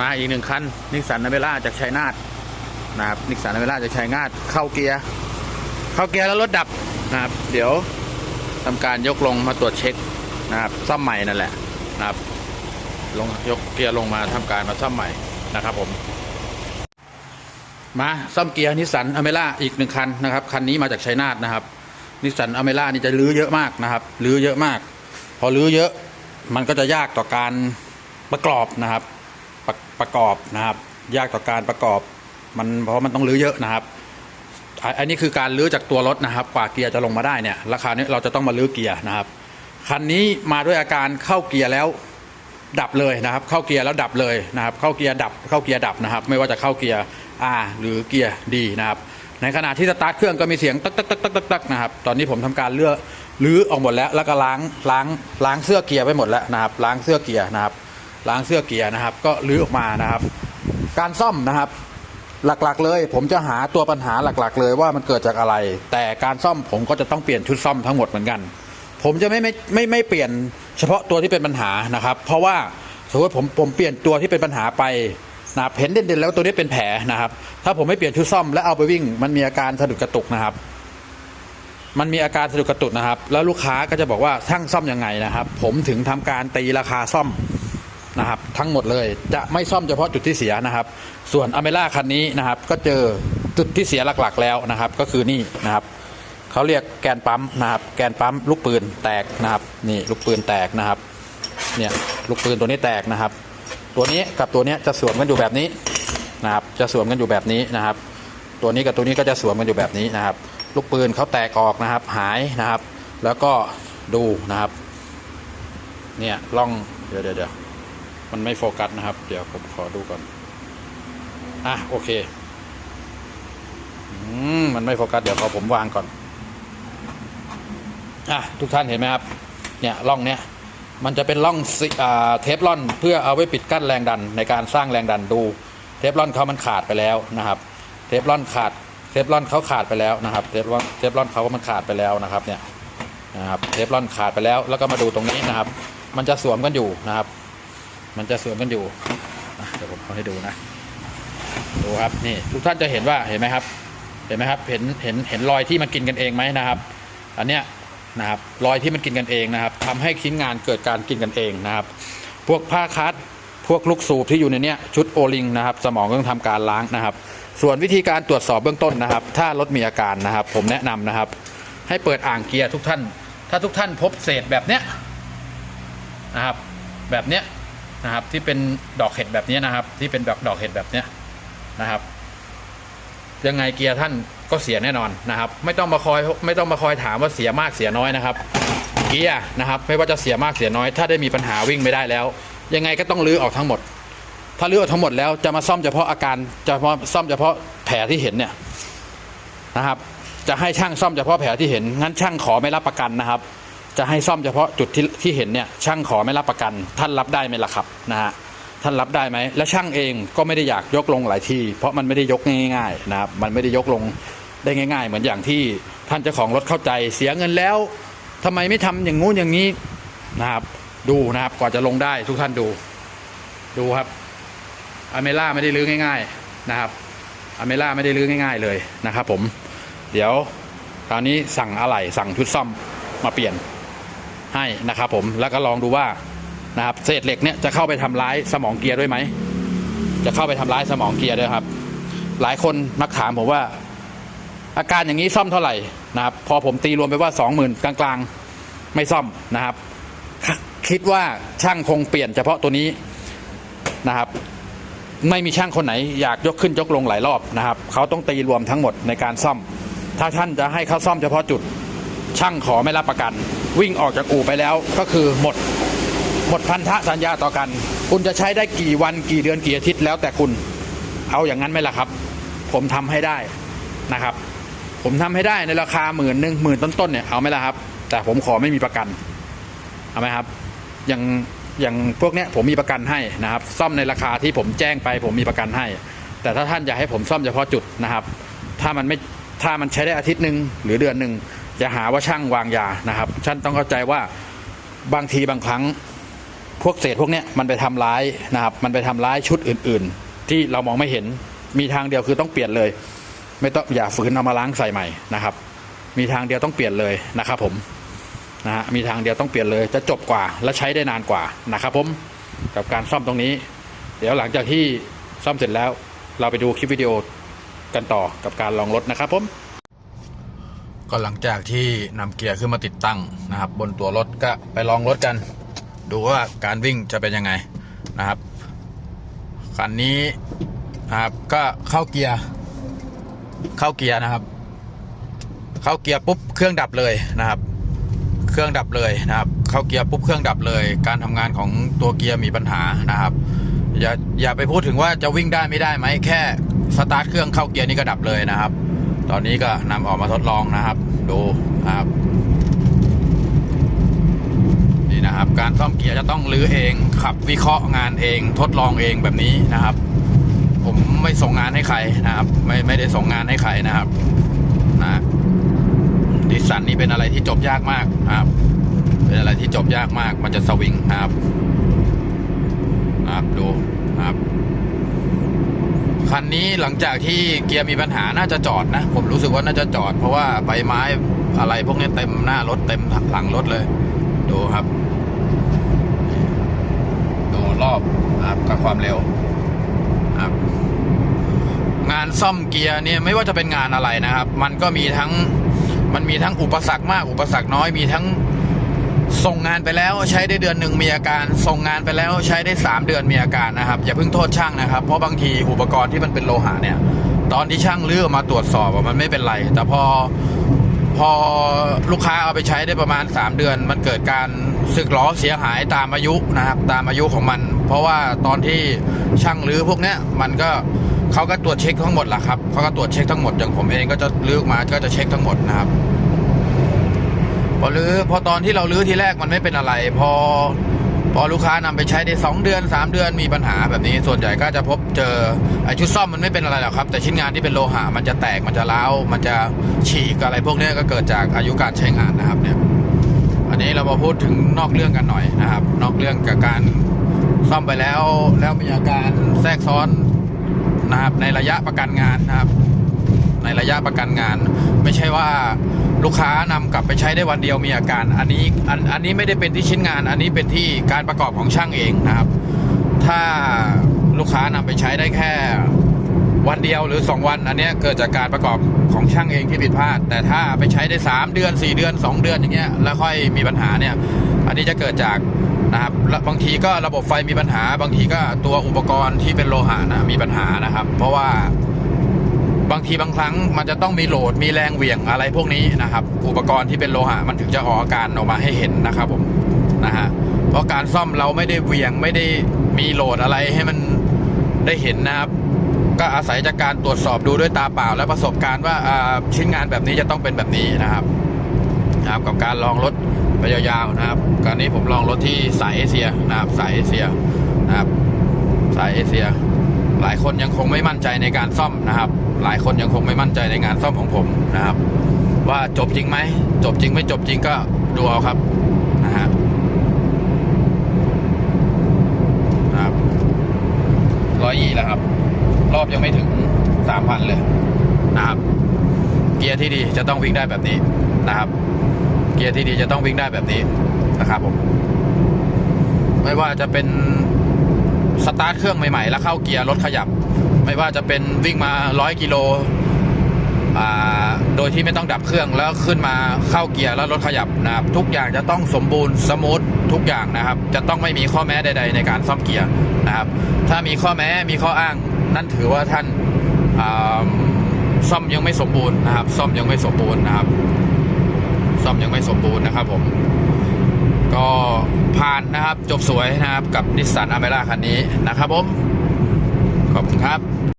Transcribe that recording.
มาอีกหนึ่งคันนิสสันนเวล่าจากชัยนาทนะครับนิสสันนเวล่าจากชัยนาทเข้าเกียร์เข้าเกียร์แล้วรถดับนะครับ เดี๋ยวทำการยกลงมาตรวจเช็คนะครับซ่อมใหม่นั่นแหละนะครับลงยกเกียร์ลงมาทำการมาซ่อมใหม่นะครับผม มาซ่อมเกียร์นิสสันอเมร่าอีกหนึ่งคันนะครับคันนี้มาจากชัยนาทนะครับนิสสันอเมร่านี่จะรื้อเยอะมากนะครับรื้อเยอะมาก พอรื้อเยอะมันก็จะยากต่อการประกอบนะครับ ประประกอบนะครับ ยากต่อการประกอบมันเพราะมันต้องรื้อเยอะนะครับ อันนี้คือการรื้อจากตัวรถนะครับ กว่าเกียร์จะลงมาได้เนี่ยราคานี้เราจะต้องมารื้อเกียร์นะครับคันนี้มาด้วยอาการเข้าเกียร์แล้วดับเลยนะครับ เข้าเกียร์แล้วดับเลยนะครับ เข้าเกียร์ดับเข้าเกียร์ดับนะครับ ไม่ว่าจะเข้าเกียร์ R หรือเกียร์ D นะครับ ในขณะที่สตาร์ทเครื่องก็มีเสียงตักตักตักตักตักตักนะครับ ตอนนี้ผมทำการเลือกลื้อออกหมดแล้ว แล้วก็ล้างล้างล้างเสื้อเกียร์ไปหมดแล้วนะครับ ล้างเสื้อเกียร์นะครับ ล้างเสื้อเกียร์นะครับ ก็ลื้อออกมานะครับ การซ่อมนะครับ หลักๆ เลย ผมจะหาตัวปัญหาหลักๆ เลยว่ามันเกิดจากอะไร แต่การซ่อมผมก็จะต้องเปลี่ยนชุดซ่อมทั้งหมดเหมือนกัน ผมจะไม่ไม่ไม่ไม่เปลี่ยนเฉพาะตัวที่เป็นปัญหานะครับ เพราะว่าสมมติผมผมเปลี่ยนตัวที่เป็นปัญหาไปนะครับเห็นเด่นๆแล้วตัวนี้เป็นแผลนะครับ ถ้าผมไม่เปลี่ยนชุดซ่อมและเอาไปวิ่ง มันมีอาการสะดุดกระตุกนะครับ มันมีอาการสะดุดกระตุกนะครับ แล้วลูกค้าก็จะบอกว่าช่างซ่อมยังไงนะครับ ผมถึงทำการตีราคาซ่อม นะครับทั้งหมดเลยจะไม่ซ่อมเฉพาะจุดที่เสียนะครับ ส่วนอเมร่าคันนี้นะครับก็เจอจุดที่เสียหลักๆ แล้วนะครับ ก็คือนี่นะครับเขาเรียกแกนปั๊มนะครับ แกนปั๊มลูกปืนแตกนะครับ นี่ลูกปืนแตกนะครับเนี่ยลูกปืนตัวนี้แตกนะครับ ตัวนี้กับตัวนี้จะสวมกันอยู่แบบนี้นะครับ จะสวมกันอยู่แบบนี้นะครับ ตัวนี้กับตัวนี้ก็จะสวมกันอยู่แบบนี้นะครับ ลูกปืนเขาแตกออกนะครับ หายนะครับ แล้วก็ดูนะครับ เนี่ยล่องเดี๋ยวเดี๋ยวเดี๋ยว มันไม่โฟกัสนะครับ เดี๋ยวผมขอดูก่อน อะโอเค อืมมันไม่โฟกัส เดี๋ยวขอผมวางก่อน อะทุกท่านเห็นไหมครับ เนี่ยร่องเนี้ยมันจะเป็นร่องซิอ่าเทฟลอนเพื่อเอาไว้ปิดกั้นแรงดันในการสร้างแรงดันดู เทฟลอนเขามันขาดไปแล้วนะครับ เทฟลอนขาด เทฟลอนเขาขาดไปแล้วนะครับ เทฟลอนเทฟลอนเขามันขาดไปแล้วนะครับ เนี่ยนะครับ เทฟลอนขาดไปแล้ว แล้วก็มาดูตรงนี้นะครับ มันจะสวมกันอยู่นะครับ มันจะสวมกันอยู่เดี๋ยวผมเอาให้ดูนะดูครับนี่ทุกท่านจะเห็นว่าเห็นไหมครับ เห็นไหมครับเห็นเห็นเห็นรอยที่มันกินกันเองไหมนะครับ อันเนี้ยนะครับรอยที่มันกินกันเองนะครับทำให้ชิ้นงานเกิดการกินกันเองนะครับ พวกผ้าคัดพวกลูกสูบที่อยู่ในเนี้ยชุดโอลิงนะครับ สมองต้องทำการล้างนะครับ ส่วนวิธีการตรวจสอบเบื้องต้นนะครับ ถ้ารถมีอาการนะครับ ผมแนะนำนะครับ ให้เปิดอ่างเกียร์ทุกท่าน ถ้าทุกท่านพบเศษแบบเนี้ยนะครับ แบบเนี้ย นะครับ ที่เป็นดอกเห็ดแบบนี้นะครับ ที่เป็นดอกดอกเห็ดแบบเนี้ยนะครับ ยังไงเกียร์ท่านก็เสียแน่นอนนะครับ ไม่ต้องมาคอยไม่ต้องมาคอยถามว่าเสียมากเสียน้อยนะครับ เกียร์นะครับ ไม่ว่าจะเสียมากเสียน้อย ถ้าได้มีปัญหาวิ่งไม่ได้แล้ว ยังไงก็ต้องรื้อออกทั้งหมด ถ้ารื้อออกทั้งหมดแล้วจะมาซ่อมเฉพาะอาการเฉพาะซ่อมเฉพาะแผลที่เห็นเนี่ยนะครับ จะให้ช่างซ่อมเฉพาะแผลที่เห็นงั้นช่างขอไม่รับประกันนะครับ จะให้ซ่อมเฉพาะจุดที่ที่เห็นเนี่ยช่างขอไม่รับประกัน ท่านรับได้ไหมล่ะครับนะฮะท่านรับได้ไหมและช่างเองก็ไม่ได้อยากยกลงหลายที เพราะมันไม่ได้ยกง่ายๆนะครับมันไม่ได้ยกลงได้ง่าย ๆ เหมือนอย่างที่ท่านเจ้าของรถเข้าใจเสียเงินแล้วทำไมไม่ทำอย่างงู้นอย่างนี้นะครับ ดูนะครับกว่าจะลงได้ทุกท่านดู ดูครับอเมล่าไม่ได้ลื้อง่าย ๆนะครับอเมล่าไม่ได้ลื้อง่าย ๆเลยนะครับ ผม เดี๋ยวคราวนี้สั่งอะไหล่สั่งชุดซ่อมมาเปลี่ยน ให้นะครับผมแล้วก็ลองดูว่านะครับเศษเหล็กเนี่ยจะเข้าไปทำร้ายสมองเกียร์ด้วยไหมจะเข้าไปทำร้ายสมองเกียร์ด้วยครับ หลายคนมักถามผมว่า อาการอย่างนี้ซ่อมเท่าไหร่นะครับ พอผมตีรวมไปว่าสองหมื่นกลางๆไม่ซ่อมนะครับ คิดว่าช่างคงเปลี่ยนเฉพาะตัวนี้นะครับ ไม่มีช่างคนไหนอยากยกขึ้นยกลงหลายรอบนะครับ เขาต้องตีรวมทั้งหมดในการซ่อม ถ้าท่านจะให้เขาซ่อมเฉพาะจุด ช่างขอไม่รับประกัน วิ่งออกจากอู่ไปแล้วก็คือหมด หมดพันธะสัญญาต่อกัน คุณจะใช้ได้กี่วันกี่เดือนกี่อาทิตย์แล้วแต่คุณ เอาอย่างนั้นไหมล่ะครับ ผมทำให้ได้นะครับ ผมทำให้ได้ในราคาหมื่นหนึ่งหมื่นต้นๆเนี่ยเอาไหมล่ะครับ แต่ผมขอไม่มีประกันเอาไหมครับอย่างอย่างพวกเนี้ยผมมีประกันให้นะครับ ซ่อมในราคาที่ผมแจ้งไป ผมมีประกันให้ แต่ถ้าท่านอยากให้ผมซ่อมเฉพาะจุดนะครับ ถ้ามันไม่ถ้ามันใช้ได้อาทิตย์หนึ่งหรือเดือนหนึ่ง จะหาว่าช่างวางยานะครับช่างต้องเข้าใจว่าบางทีบางครั้งพวกเศษพวกเนี้ยมันไปทำร้ายนะครับ มันไปทำร้ายชุดอื่น ๆ ที่เรามองไม่เห็นมีทางเดียวคือต้องเปลี่ยนเลย ไม่ต้องอย่าฝืนเอามาล้างใส่ใหม่นะครับ มีทางเดียวต้องเปลี่ยนเลยนะครับผมนะฮะมีทางเดียวต้องเปลี่ยนเลยจะจบกว่าและใช้ได้นานกว่านะครับผมกับการซ่อมตรงนี้ เดี๋ยวหลังจากที่ซ่อมเสร็จแล้ว เราไปดูคลิปวิดีโอกันต่อกับการลองรถนะครับผม ก็หลังจากที่นำเกียร์ขึ้นมาติดตั้งนะครับ บนตัวรถก็ไปลองรถกัน ดูว่าการวิ่งจะเป็นยังไงนะครับคันนี้นะครับก็เข้าเกียร์เข้าเกียร์นะครับ เข้าเกียร์ปุ๊บเครื่องดับเลยนะครับ เครื่องดับเลยนะครับ เข้าเกียร์ปุ๊บเครื่องดับเลย การทำงานของตัวเกียร์มีปัญหานะครับ อย่าอย่าไปพูดถึงว่าจะวิ่งได้ไม่ได้ไหมแค่สตาร์ทเครื่องเข้าเกียร์นี่ก็ดับเลยนะครับ ตอนนี้ก็นำออกมาทดลองนะครับ ดูนะครับ นี่นะครับ การซ่อมเกียร์จะต้องรื้อเอง ขับวิเคราะห์งานเอง ทดลองเองแบบนี้นะครับ ผมไม่ส่งงานให้ใครนะครับ ไม่ไม่ได้ส่งงานให้ใครนะครับนะดิสันนี่เป็นอะไรที่จบยากมากนะครับ เป็นอะไรที่จบยากมาก มันจะสวิงนะครับนะครับดูนะครับ คันนี้หลังจากที่เกียร์มีปัญหาน่าจะจอดนะ ผมรู้สึกว่าน่าจะจอด เพราะว่าใบไม้อะไรพวกนี้เต็มหน้ารถเต็มหลังรถเลย ดูครับ ดูรอบครับกับความเร็วครับงานซ่อมเกียร์เนี่ยไม่ว่าจะเป็นงานอะไรนะครับ มันก็มีทั้งมันมีทั้งอุปสรรคมากอุปสรรคน้อยมีทั้ง ส่งงานไปแล้วใช้ได้เดือนหนึ่งมีอาการ ส่งงานไปแล้วใช้ได้ 3 เดือนมีอาการนะครับ อย่าเพิ่งโทษช่างนะครับ เพราะบางทีอุปกรณ์ที่มันเป็นโลหะเนี่ย ตอนที่ช่างเลือกมาตรวจสอบมันไม่เป็นไร แต่พอพอลูกค้าเอาไปใช้ได้ประมาณ 3 เดือน มันเกิดการสึกล้อเสียหายตามอายุนะครับตามอายุของมัน เพราะว่าตอนที่ช่างลื้อพวกเนี้ยมันก็เขาก็ตรวจเช็คทั้งหมดแหละครับเขาก็ตรวจเช็คทั้งหมดอย่างผมเองก็จะเลือกมาก็จะเช็คทั้งหมดนะครับ พอลื้อพอตอนที่เราลื้อทีแรกมันไม่เป็นอะไร พอพอลูกค้านำไปใช้ได้ 2 เดือน 3 เดือนมีปัญหาแบบนี้ ส่วนใหญ่ก็จะพบเจอไอชุดซ่อมมันไม่เป็นอะไรหรอกครับ แต่ชิ้นงานที่เป็นโลหะมันจะแตกมันจะร้าวมันจะฉีกอะไรพวกนี้ก็เกิดจากอายุการใช้งานนะครับเนี่ยอันนี้เรามาพูดถึงนอกเรื่องกันหน่อยนะครับ นอกเรื่องกับการซ่อมไปแล้ว แล้วมีอาการแทรกซ้อนนะครับในระยะประกันงานนะครับ ในระยะประกันงาน ไม่ใช่ว่า ลูกค้านำกลับไปใช้ได้วันเดียวมีอาการ อันนี้อันอันนี้ไม่ได้เป็นที่ชิ้นงาน อันนี้เป็นที่การประกอบของช่างเองนะครับ ถ้าลูกค้านำไปใช้ได้แค่วันเดียวหรือ 2 วัน อันเนี้ยเกิดจากการประกอบของช่างเองที่ผิดพลาด แต่ถ้าไปใช้ได้ 3 เดือน 4 เดือน 2 เดือนอย่างเงี้ยแล้วค่อยมีปัญหาเนี่ย อันนี้จะเกิดจากนะครับบางทีก็ระบบไฟมีปัญหา บางทีก็ตัวอุปกรณ์ที่เป็นโลหะนะมีปัญหานะครับ เพราะว่า บางทีบางครั้งมันจะต้องมีโหลดมีแรงเหวี่ยงอะไรพวกนี้นะครับ อุปกรณ์ที่เป็นโลหะมันถึงจะออกอาการออกมาให้เห็นนะครับผมนะฮะเพราะการซ่อมเราไม่ได้เหวี่ยงไม่ได้มีโหลดอะไรให้มันได้เห็นนะครับ ก็อาศัยจากการตรวจสอบดูด้วยตาเปล่า และประสบการณ์ว่าชิ้นงานแบบนี้จะต้องเป็นแบบนี้นะครับนะครับกับการลองรถไปยาวๆนะครับการนี้ผมลองรถที่สายเอเชียนะครับสายเอเชียนะครับสายเอเชีย หลายคนยังคงไม่มั่นใจในการซ่อมนะครับ หลายคนยังคงไม่มั่นใจในงานซ่อมของผมนะครับ ว่าจบจริงไหมจบจริงไม่จบจริงก็ดูเอาครับนะฮะครับร้อยยี่แล้วครับ รอบยังไม่ถึงสามพันเลยนะครับ เกียร์ที่ดีจะต้องวิ่งได้แบบนี้นะครับ เกียร์ที่ดีจะต้องวิ่งได้แบบนี้นะครับผมไม่ว่าจะเป็นสตาร์ทเครื่องใหม่ๆ แล้วเข้าเกียร์รถขยับ ไม่ว่าจะเป็นวิ่งมา100กิโลอ่าโดยที่ไม่ต้องดับเครื่องแล้วขึ้นมาเข้าเกียร์แล้วรถขยับนะครับ ทุกอย่างจะต้องสมบูรณ์สมูททุกอย่างนะครับ จะต้องไม่มีข้อแม้ใด ๆ ในการซ่อมเกียร์นะครับ ถ้ามีข้อแม้มีข้ออ้างนั่นถือว่าท่านอ่าซ่อมยังไม่สมบูรณ์นะครับ ซ่อมยังไม่สมบูรณ์นะครับ ซ่อมยังไม่สมบูรณ์นะครับผมก็ผ่านนะครับจบสวยนะครับกับนิสสันอเมร่าคันนี้นะครับผม ขอบคุณครับ